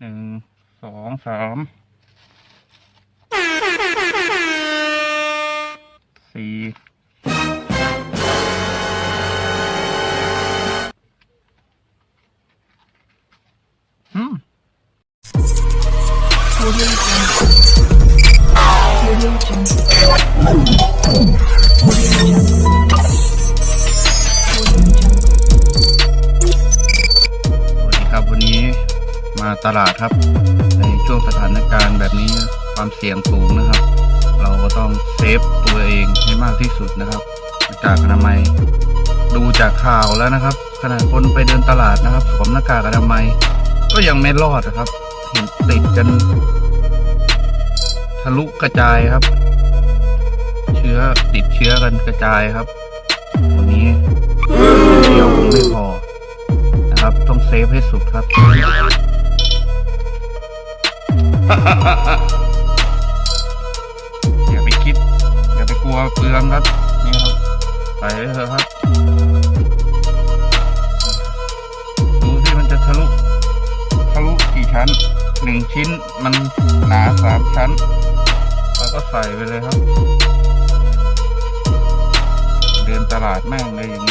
หนึ่งสองสามสี่อืม ตลาดครับ ในช่วงสถานการณ์แบบนี้ความเสี่ยงสูงนะครับ เราก็ต้องเซฟตัวเองให้มากที่สุดนะครับหน้ากากอนามัย ดูจากข่าวแล้วนะครับขณะคนไปเดินตลาดนะครับสวมหน้ากากอนามัย ก็ยังไม่รอดนะครับ เห็นติดกันทะลุกระจายครับ เชื้อติดเชื้อกันกระจายครับวันนี้เดียวคงไม่พอนะครับ ต้องเซฟให้สุดครับ อย่าไปคิด อย่าไปกลัวเปลืองครับ นี่ครับไปเลยเถอะครับ ดูที่มันจะทะลุ ทะลุกี่ชั้นหนึ่งชิ้นมันหนาสามชั้น แล้วก็ใส่ไปเลยครับ เดินตลาดแม่งเลยอย่าง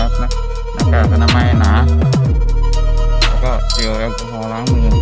รับนะหน้ากากอนามัยหนา แล้วก็เจลแอลกอฮอล์ล้างมือ